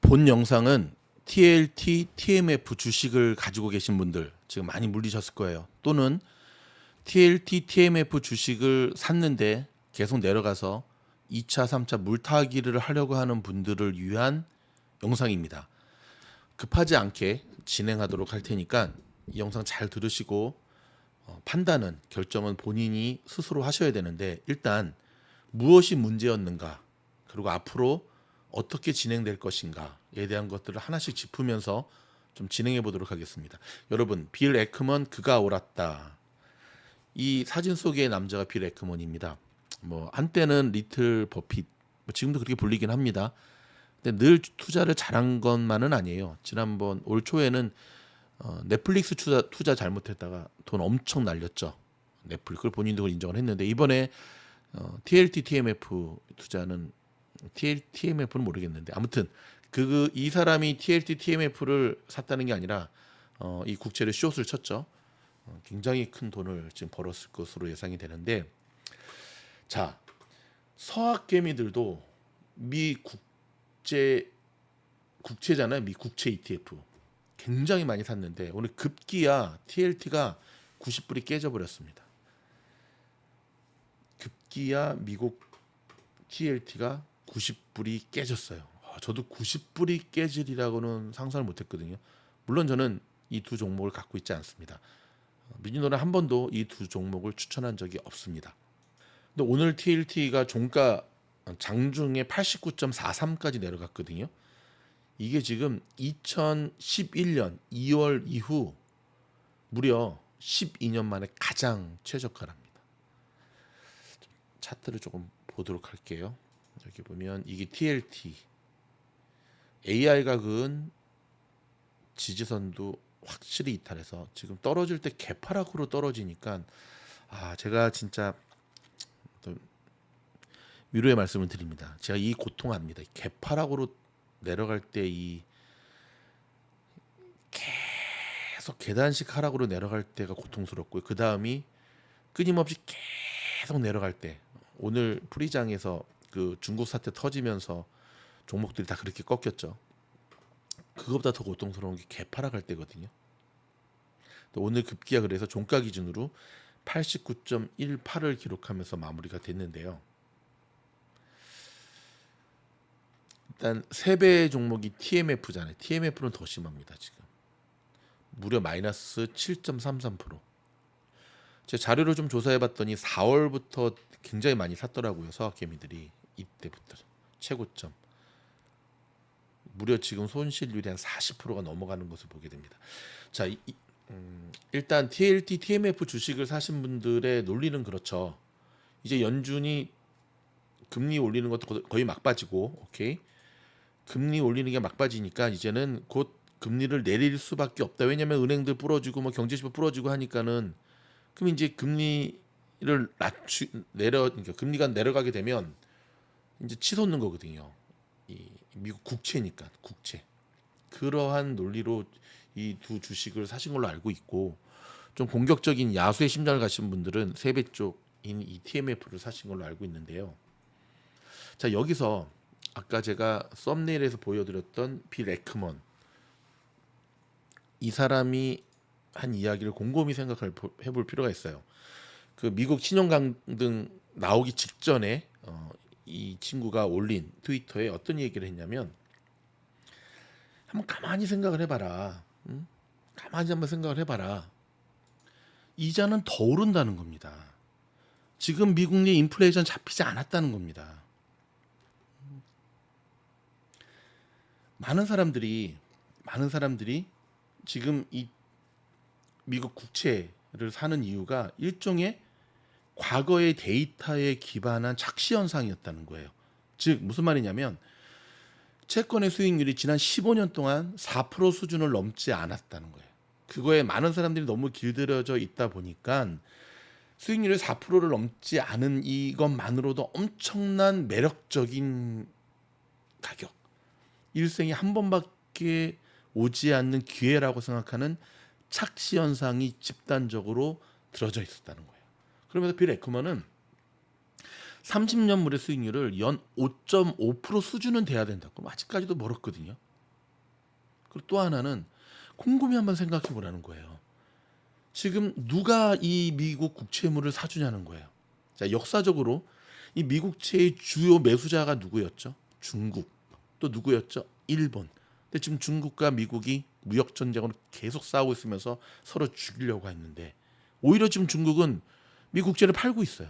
본 영상은 TLT, TMF 주식을 가지고 계신 분들 지금 많이 물리셨을 거예요. 또는 TLT, TMF 주식을 샀는데 계속 내려가서 2차, 3차 물타기를 하려고 하는 분들을 위한 영상입니다. 급하지 않게 진행하도록 할 테니까 이 영상 잘 들으시고 어, 판단은 결정은 본인이 스스로 하셔야 되는데 일단 무엇이 문제였는가 그리고 앞으로 어떻게 진행될 것인가에 대한 것들을 하나씩 짚으면서 좀 진행해 보도록 하겠습니다. 여러분 빌 에크먼 그가 옳았다. 이 사진 속의 남자가 빌 에크먼입니다. 뭐 한때는 리틀 버핏 뭐 지금도 그렇게 불리긴 합니다. 근데 늘 투자를 잘한 것만은 아니에요. 지난번 올 초에는 어, 넷플릭스 투자, 투자 잘못했다가 돈 엄청 날렸죠. 넷플릭스 그걸 본인도 인정을 했는데 이번에 어, TLT, TMF 투자는 TL, TMF는 모르겠는데 아무튼 그 이 사람이 TLT, TMF를 샀다는 게 아니라 어, 이 국채를 숏을 쳤죠. 어, 굉장히 큰 돈을 지금 벌었을 것으로 예상이 되는데 자 서학 개미들도 미 국제 국채잖아요. 미 국채 ETF 굉장히 많이 샀는데 오늘 급기야 TLT가 90불이 깨져 버렸습니다. 급기야 미국 TLT가 90불이 깨졌어요. 아, 저도 90불이 깨질이라고는 상상을 못했거든요. 물론 저는 이 두 종목을 갖고 있지 않습니다. 민준호는 한 번도 이 두 종목을 추천한 적이 없습니다. 근데 오늘 TLT가 종가 장중에 89.43까지 내려갔거든요. 이게 지금 2011년 2월 이후 무려 12년 만에 가장 최저가랍니다. 차트를 조금 보도록 할게요. 여기 보면 이게 TLT AI 가은 지지선도 확실히 이탈해서 지금 떨어질 때 개파락으로 떨어지니까 아 제가 진짜 좀 위로의 말씀을 드립니다. 제가 이 고통 압니다. 개파락으로 내려갈 때 이 계속 계단식 하락으로 내려갈 때가 고통스럽고요. 그 다음이 끊임없이 계속 내려갈 때 오늘 프리장에서 그 중국 사태 터지면서 종목들이 다 그렇게 꺾였죠. 그것보다 더 고통스러운 게 개파락할 때거든요. 오늘 급기야 그래서 종가 기준으로 89.18을 기록하면서 마무리가 됐는데요. 일단 세 배의 종목이 TMF잖아요. TMF는 더 심합니다 지금. 무려 마이너스 7.33%. 제 자료를 좀 조사해봤더니 4월부터 굉장히 많이 샀더라고요 서학개미들이 이때부터 최고점. 무려 지금 손실률이 한 40%가 넘어가는 것을 보게 됩니다. 자, 이, 이- 음, 일단 TLT, TMF 주식을 사신 분들의 논리는 그렇죠. 이제 연준이 금리 올리는 것도 거- 거의 막바지고, 오케이. 금리 올리는 게 막바지니까 이제는 곧 금리를 내릴 수밖에 없다. 왜냐하면 은행들 부러지고 뭐 경제지표 부러지고 하니까는 그럼 이제 금리를 낮추 내려 그러니까 금리가 내려가게 되면 이제 치솟는 거거든요. 이 미국 국채니까 국채 그러한 논리로 이 두 주식을 사신 걸로 알고 있고 좀 공격적인 야수의 심장을 가신 분들은 세배 쪽인 이 TMF를 사신 걸로 알고 있는데요. 자 여기서 아까 제가 썸네일에서 보여드렸던 빌 에크먼 이 사람이 한 이야기를 곰곰이 생각해 볼 필요가 있어요. 그 미국 신용 강등 나오기 직전에 어, 이 친구가 올린 트위터에 어떤 얘기를 했냐면 한번 가만히 생각을 해봐라. 응? 가만히 한번 생각을 해봐라. 이자는 더 오른다는 겁니다. 지금 미국 내 인플레이션 잡히지 않았다는 겁니다. 많은 사람들이 많은 사람들이 지금 이 미국 국채를 사는 이유가 일종의 과거의 데이터에 기반한 착시 현상이었다는 거예요. 즉 무슨 말이냐면 채권의 수익률이 지난 15년 동안 4% 수준을 넘지 않았다는 거예요. 그거에 많은 사람들이 너무 길들여져 있다 보니까 수익률이 4%를 넘지 않은 이것만으로도 엄청난 매력적인 가격. 일생에 한 번밖에 오지 않는 기회라고 생각하는 착시 현상이 집단적으로 들어져 있었다는 거예요. 그러면서 빌 에크먼은 30년 물의 수익률을 연 5.5% 수준은 돼야 된다. 그럼 아직까지도 멀었거든요. 그리고 또 하나는 곰곰이 한번 생각해 보라는 거예요. 지금 누가 이 미국 국채물을 사주냐는 거예요. 자, 역사적으로 이 미국채의 주요 매수자가 누구였죠? 중국. 또 누구였죠? 일본. 근데 지금 중국과 미국이 무역 전쟁으로 계속 싸우고 있으면서 서로 죽이려고 했는데 오히려 지금 중국은 미국채를 팔고 있어요.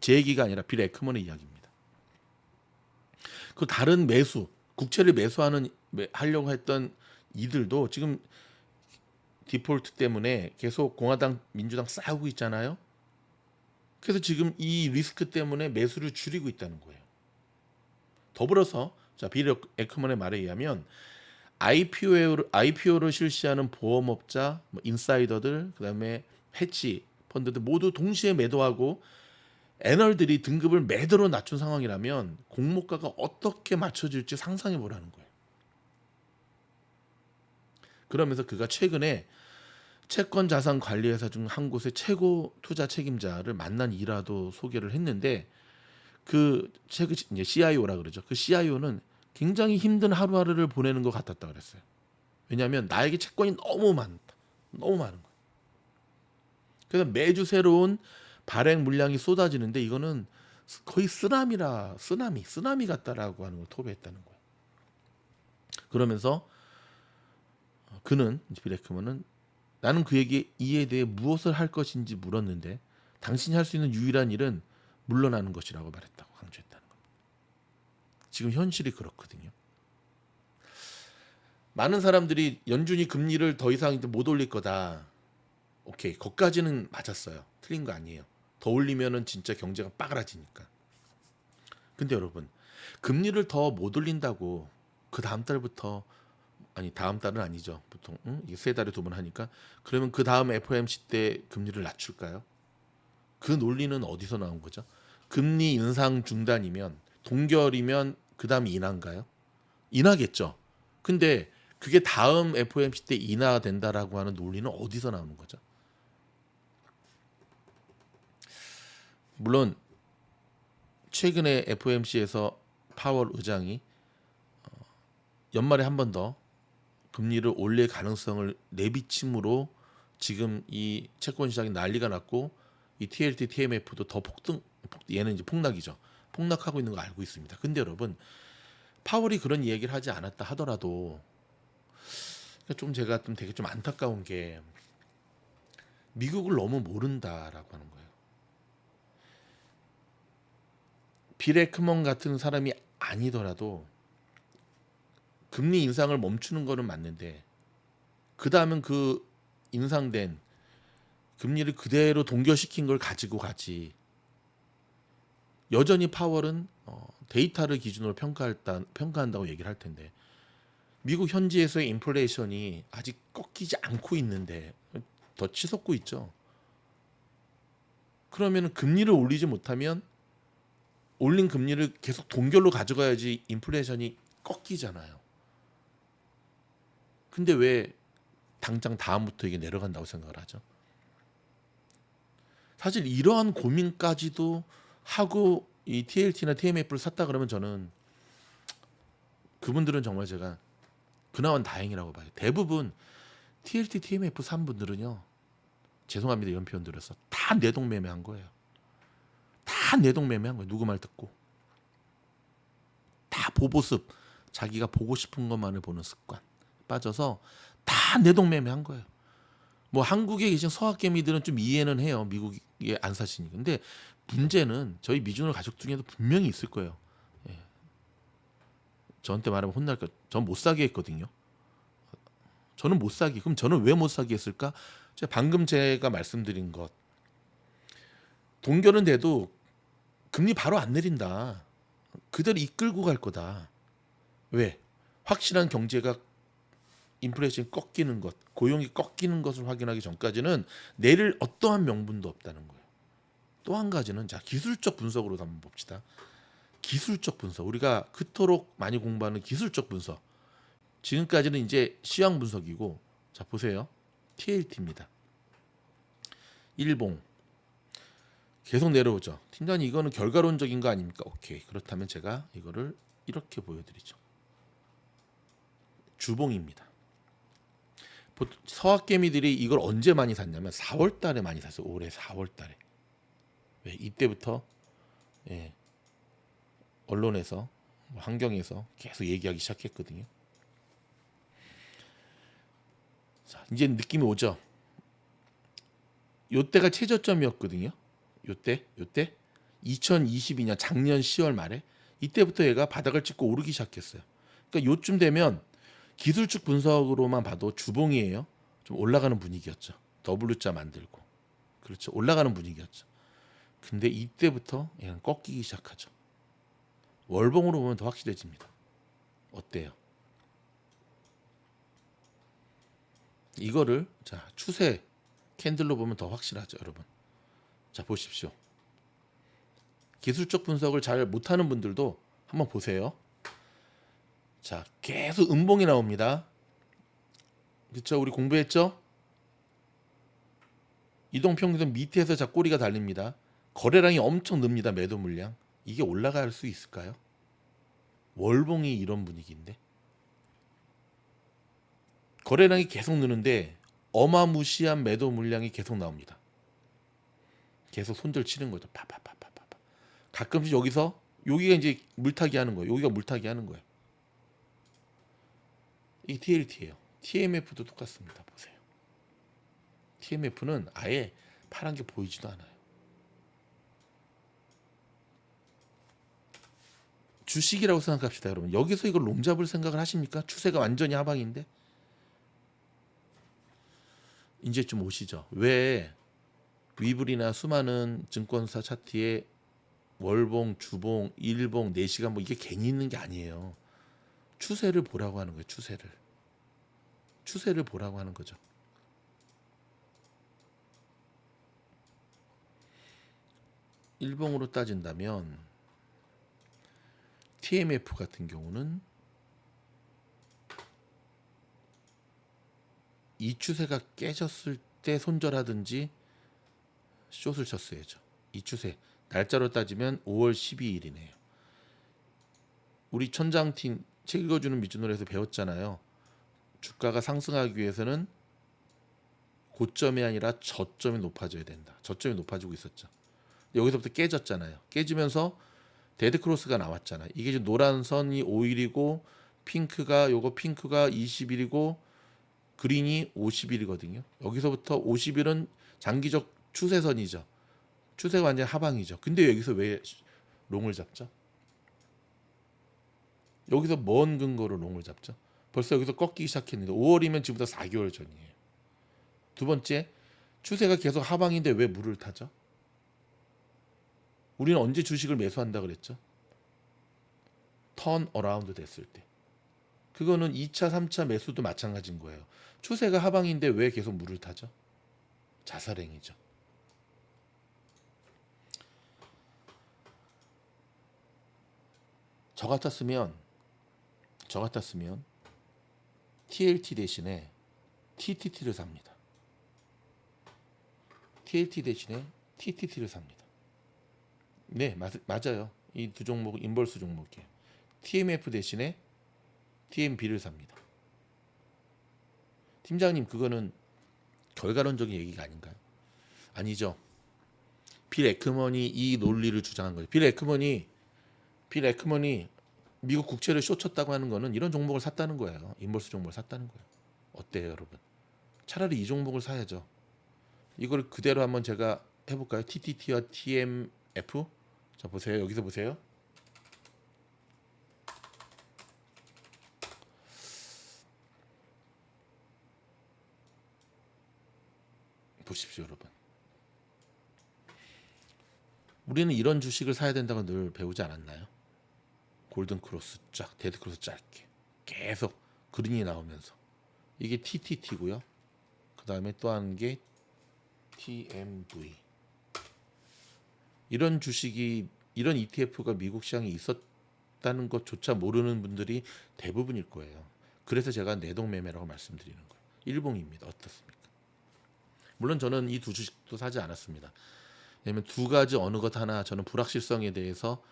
제 얘기가 아니라 빌 에크먼의 이야기입니다. 그 다른 매수, 국채를 매수하는 매- 하려고 했던 이들도 지금 디폴트 때문에 계속 공화당, 민주당 싸우고 있잖아요. 그래서 지금 이 리스크 때문에 매수를 줄이고 있다는 거예요. 더불어서 자, 빌 에크먼의 말에 의하면 IPO를, IPO를 실시하는 보험업자, 뭐 인사이더들, 그다음에 해치 펀드들 모두 동시에 매도하고 애널들이 등급을 매도로 낮춘 상황이라면 공모가가 어떻게 맞춰질지 상상해 보라는 거예요. 그러면서 그가 최근에 채권 자산 관리회사 중 한 곳의 최고 투자 책임자를 만난 일화도 소개를 했는데 그 최근 이제 CIO라 그러죠. 그 CIO는 굉장히 힘든 하루하루를 보내는 것 같았다 그랬어요. 왜냐하면 나에게 채권이 너무 많다, 너무 많은 거예요. 그래서 매주 새로운 발행 물량이 쏟아지는데 이거는 거의 쓰나미라 쓰나미 쓰나미 같다라고 하는 걸 토배했다는 거예요. 그러면서 그는 비레크먼은 나는 그에게 이에 대해 무엇을 할 것인지 물었는데 당신이 할 수 있는 유일한 일은 물러나는 것이라고 말했다고 강조했다는 겁니다. 지금 현실이 그렇거든요. 많은 사람들이 연준이 금리를 더 이상 못 올릴 거다. 오케이, 거기까지는 맞았어요. 틀린 거 아니에요. 더 올리면은 진짜 경제가 빠그라지니까. 근데 여러분, 금리를 더 못 올린다고 그 다음 달부터 아니 다음 달은 아니죠. 보통 응? 이게 세 달에 두 번 하니까 그러면 그 다음 FOMC 때 금리를 낮출까요? 그 논리는 어디서 나온 거죠? 금리 인상 중단이면 동결이면 그 다음 인하인가요? 인하겠죠. 근데 그게 다음 FOMC 때 인하가 된다라고 하는 논리는 어디서 나오는 거죠? 물론 최근에 FOMC에서 파월 의장이 어, 연말에 한 번 더 금리를 올릴 가능성을 내비침으로 지금 이 채권 시장이 난리가 났고 이 TLT, TMF도 더 폭등, 폭, 얘는 이제 폭락이죠. 폭락하고 있는 거 알고 있습니다. 근데 여러분 파월이 그런 이야기를 하지 않았다 하더라도 그러니까 좀 제가 좀 되게 좀 안타까운 게 미국을 너무 모른다라고 하는 거예요. 비레크먼 같은 사람이 아니더라도 금리 인상을 멈추는 거는 맞는데 그 다음은 그 인상된 금리를 그대로 동결시킨 걸 가지고 가지. 여전히 파월은 어, 데이터를 기준으로 평가했다, 평가한다고 얘기를 할 텐데 미국 현지에서의 인플레이션이 아직 꺾이지 않고 있는데 더 치솟고 있죠. 그러면 금리를 올리지 못하면 올린 금리를 계속 동결로 가져가야지 인플레이션이 꺾이잖아요. 근데 왜 당장 다음부터 이게 내려간다고 생각을 하죠? 사실 이러한 고민까지도 하고 이 TLT나 TMF를 샀다 그러면 저는 그분들은 정말 제가 그나마 다행이라고 봐요. 대부분 TLT, TMF 산 분들은요. 죄송합니다. 이런 표현 들어서 다 내동매매한 거예요. 다 내동매매한 거예요. 누구 말 듣고. 다 보보습. 자기가 보고 싶은 것만을 보는 습관. 빠져서 다 내동매매한 거예요. 뭐 한국에 계신 서학개미들은 좀 이해는 해요. 미국에 안 사시니. 근데 문제는 저희 미주노 가족 중에도 분명히 있을 거예요. 예. 저한테 말하면 혼날 거. 전못 사게 했거든요. 저는 못 사기. 그럼 저는 왜 못 사게 했을까? 제가 방금 제가 말씀드린 것. 동결은 돼도 금리 바로 안 내린다. 그대로 이끌고 갈 거다. 왜? 확실한 경제가 인플레이션이 꺾이는 것, 고용이 꺾이는 것을 확인하기 전까지는 내릴 어떠한 명분도 없다는 거예요. 또 한 가지는 자 기술적 분석으로 한번 봅시다. 기술적 분석 우리가 그토록 많이 공부하는 기술적 분석. 지금까지는 이제 시황 분석이고 자 보세요. TLT입니다. 일봉 계속 내려오죠. 팀장님 이거는 결과론적인 거 아닙니까? 오케이 그렇다면 제가 이거를 이렇게 보여드리죠. 주봉입니다. 서학개미들이 이걸 언제 많이 샀냐면 4월 달에 많이 샀어요. 올해 4월 달에. 왜 이때부터 예, 언론에서 뭐 환경에서 계속 얘기하기 시작했거든요. 자, 이제 느낌이 오죠. 요때가 최저점이었거든요. 요때, 요때 2022년 작년 10월 말에 이때부터 얘가 바닥을 찍고 오르기 시작했어요. 그러니까 요쯤 되면 기술축 분석으로만 봐도 주봉이에요. 좀 올라가는 분위기였죠. W자 만들고. 그렇죠. 올라가는 분위기였죠. 근데 이때부터 얘는 꺾이기 시작하죠. 월봉으로 보면 더 확실해집니다. 어때요? 이거를 자 추세 캔들로 보면 더 확실하죠, 여러분. 자 보십시오. 기술적 분석을 잘 못하는 분들도 한번 보세요. 자 계속 음봉이 나옵니다. 그렇죠? 우리 공부했죠? 이동평균선 밑에서 자 꼬리가 달립니다. 거래량이 엄청 늡니다. 매도 물량. 이게 올라갈 수 있을까요? 월봉이 이런 분위기인데 거래량이 계속 느는데 어마무시한 매도 물량이 계속 나옵니다. 계속 손절 치는 거죠. 파파파파파. 가끔씩 여기서 여기가 이제 물타기 하는 거예요. 여기가 물타기 하는 거예요. 이 TLT예요. TMF도 똑같습니다. 보세요. TMF는 아예 파란 게 보이지도 않아요. 주식이라고 생각합시다, 여러분. 여기서 이걸 롱 잡을 생각을 하십니까? 추세가 완전히 하방인데. 이제 좀 오시죠. 왜 위블이나 수많은 증권사 차트에 월봉, 주봉, 일봉, 4시간 뭐 이게 괜히 있는 게 아니에요. 추세를 보라고 하는 거예요. 추세를. 추세를 보라고 하는 거죠. 일봉으로 따진다면 TMF 같은 경우는 이 추세가 깨졌을 때 손절하든지 숏을 쳤어야죠. 이 추세 날짜로 따지면 5월 12일이네요. 우리 천장팀 책 읽어주는 미주노래에서 배웠잖아요. 주가가 상승하기 위해서는 고점이 아니라 저점이 높아져야 된다. 저점이 높아지고 있었죠. 여기서부터 깨졌잖아요. 깨지면서 데드 크로스가 나왔잖아요. 이게 지금 노란 선이 5일이고 핑크가 요거 핑크가 20일이고 그린이 50일이거든요. 여기서부터 50일은 장기적 추세선이죠. 추세가 완전 하방이죠. 근데 여기서 왜 롱을 잡죠? 여기서 뭔 근거로 롱을 잡죠? 벌써 여기서 꺾이기 시작했는데 5월이면 지금부터 4개월 전이에요. 두 번째, 추세가 계속 하방인데 왜 물을 타죠? 우리는 언제 주식을 매수한다 그랬죠? 턴 어라운드 됐을 때. 그거는 2차, 3차 매수도 마찬가지인 거예요. 추세가 하방인데 왜 계속 물을 타죠? 자살행위죠. 저 같았으면 저 같았으면 TLT 대신에 TTT를 삽니다. TLT 대신에 TTT를 삽니다. 네, 맞, 맞아요. 이 두 종목 인벌스 종목이에요. TMF 대신에 TMB를 삽니다. 팀장님 그거는 결과론적인 얘기가 아닌가요? 아니죠. 빌 에크먼이 이 논리를 주장한 거예요. 빌 에크먼이 빌 에크먼이 미국 국채를 쇼쳤다고 하는 거는 이런 종목을 샀다는 거예요. 인버스 종목을 샀다는 거예요. 어때요, 여러분? 차라리 이 종목을 사야죠. 이걸 그대로 한번 제가 해볼까요? TTT와 TMF. 자 보세요. 여기서 보세요. 보십시오, 여러분. 우리는 이런 주식을 사야 된다고 늘 배우지 않았나요? 골든 크로스 쫙, 데드 크로스 짧게 계속 그린이 나오면서 이게 TTT고요. 그 다음에 또 한 게 TMV. 이런 주식이 이런 ETF가 미국 시장에 있었다는 것조차 모르는 분들이 대부분일 거예요. 그래서 제가 내동매매라고 말씀드리는 거예요. 일봉입니다. 어떻습니까? 물론 저는 이 두 주식도 사지 않았습니다. 왜냐면 두 가지 어느 것 하나 저는 불확실성에 대해서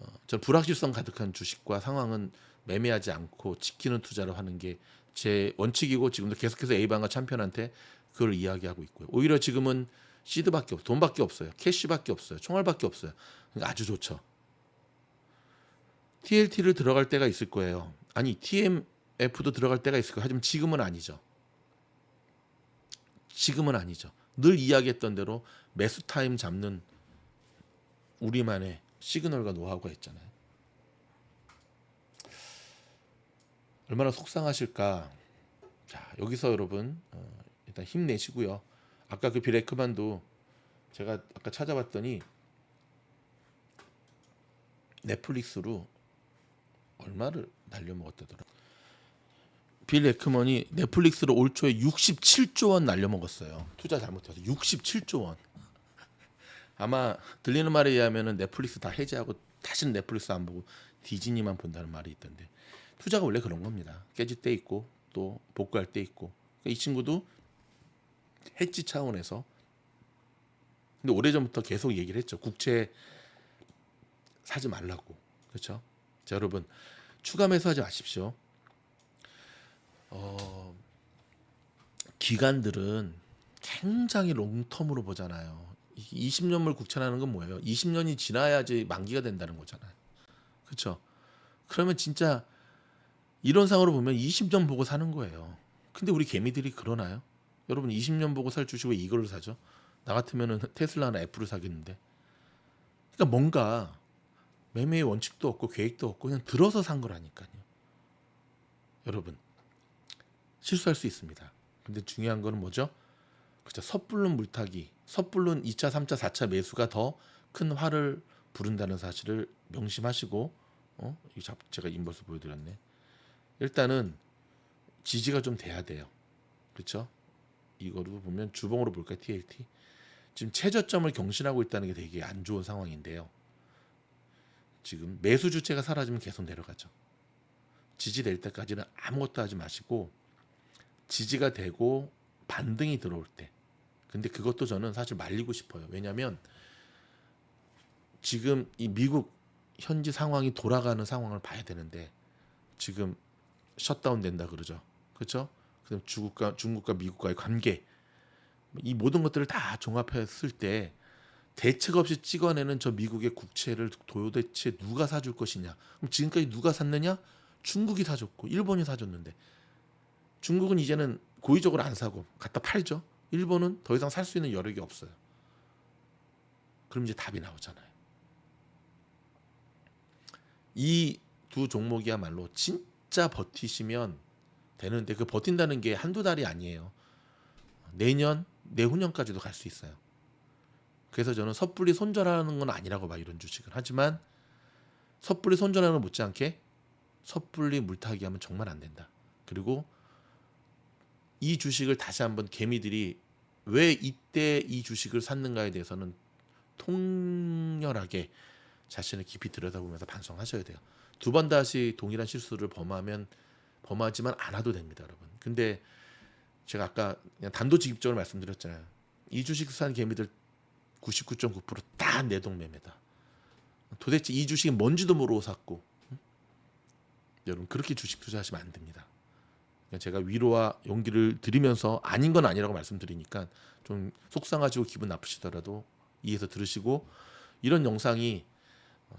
어, 저는 불확실성 가득한 주식과 상황은 매매하지 않고 지키는 투자를 하는 게 제 원칙이고 지금도 계속해서 A방과 참편한테 그걸 이야기하고 있고요. 오히려 지금은 시드밖에 없, 돈밖에 없어요. 캐시밖에 없어요. 총알밖에 없어요. 그러니까 아주 좋죠. TLT를 들어갈 때가 있을 거예요. 아니 TMF도 들어갈 때가 있을 거예요. 하지만 지금은 아니죠. 지금은 아니죠. 늘 이야기했던 대로 매수 타임 잡는 우리만의 시그널과 노하우가 있잖아요. 얼마나 속상하실까. 자 여기서 여러분 어, 일단 힘내시고요. 아까 그 비레크만도 제가 아까 찾아봤더니 넷플릭스로 얼마를 날려먹었다더라. 빌 에크먼이 넷플릭스로 올 초에 67조 원 날려먹었어요. 투자 잘못해서 67조 원. 아마 들리는 말에 의하면은 넷플릭스 다 해지하고 다시는 넷플릭스 안 보고 디즈니만 본다는 말이 있던데 투자가 원래 그런 겁니다. 깨질 때 있고 또 복구할 때 있고 그러니까 이 친구도 해지 차원에서 근데 오래전부터 계속 얘기를 했죠. 국채 사지 말라고. 그렇죠? 자, 여러분 추가 매수하지 마십시오. 어, 기관들은 굉장히 롱텀으로 보잖아요. 20년물 국채라는 건 뭐예요? 20년이 지나야지 만기가 된다는 거잖아요. 그렇죠? 그러면 진짜 이런 상으로 보면 20년 보고 사는 거예요. 근데 우리 개미들이 그러나요? 여러분 20년 보고 살 주식 왜 이걸로 사죠? 나 같으면은 테슬라나 애플을 사겠는데. 그러니까 뭔가 매매의 원칙도 없고 계획도 없고 그냥 들어서 산 거라니까요. 여러분 실수할 수 있습니다. 근데 중요한 거는 뭐죠? 그죠 섣불른 물타기, 섣불른 2차, 3차, 4차 매수가 더 큰 화를 부른다는 사실을 명심하시고 어? 이 잡- 제가 인버스 보여드렸네. 일단은 지지가 좀 돼야 돼요. 그렇죠? 이거로 보면 주봉으로 볼까요? TLT. 지금 최저점을 경신하고 있다는 게 되게 안 좋은 상황인데요. 지금 매수 주체가 사라지면 계속 내려가죠. 지지될 때까지는 아무것도 하지 마시고 지지가 되고 반등이 들어올 때. 근데 그것도 저는 사실 말리고 싶어요. 왜냐하면 지금 이 미국 현지 상황이 돌아가는 상황을 봐야 되는데 지금 셧다운 된다 그러죠. 그렇죠? 그다음 중국과 중국과 미국과의 관계 이 모든 것들을 다 종합했을 때 대책 없이 찍어내는 저 미국의 국채를 도대체 누가 사줄 것이냐? 그럼 지금까지 누가 샀느냐? 중국이 사줬고 일본이 사줬는데 중국은 이제는 고의적으로 안 사고 갖다 팔죠. 일본은 더 이상 살 수 있는 여력이 없어요. 그럼 이제 답이 나오잖아요. 이 두 종목이야말로 진짜 버티시면 되는데 그 버틴다는 게 한두 달이 아니에요. 내년, 내후년까지도 갈 수 있어요. 그래서 저는 섣불리 손절하는 건 아니라고 봐 이런 주식은 하지만 섣불리 손절하는 건 못지않게 섣불리 물타기 하면 정말 안 된다. 그리고 이 주식을 다시 한번 개미들이 왜 이때 이 주식을 샀는가에 대해서는 통렬하게 자신을 깊이 들여다보면서 반성하셔야 돼요. 두 번 다시 동일한 실수를 범하면 범하지만 않아도 됩니다, 여러분. 근데 제가 아까 그냥 단도직입적으로 말씀드렸잖아요. 이 주식 산 개미들 99.9%다 내동매매다. 도대체 이 주식이 뭔지도 모르고 샀고 응? 여러분 그렇게 주식 투자하시면 안 됩니다. 그냥 제가 위로와 용기를 드리면서 아닌 건 아니라고 말씀드리니까 좀 속상하시고 기분 나쁘시더라도 이해해서 들으시고 이런 영상이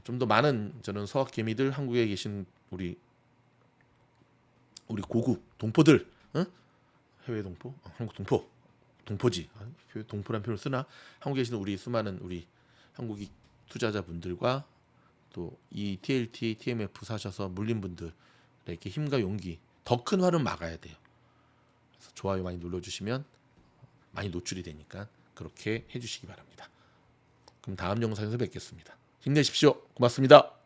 좀 더 많은 저는 서학 개미들 한국에 계신 우리 우리 고국 동포들 응? 해외 동포? 어, 한국 동포 동포지. 아, 표- 동포란 표현을 쓰나? 한국에 계시는 우리 수많은 우리 한국이 투자자분들과 또 이 TLT, TMF 사셔서 물린 분들에게 힘과 용기 더 큰 화를 막아야 돼요. 그래서 좋아요 많이 눌러주시면 많이 노출이 되니까 그렇게 해주시기 바랍니다. 그럼 다음 영상에서 뵙겠습니다. 힘내십시오. 고맙습니다.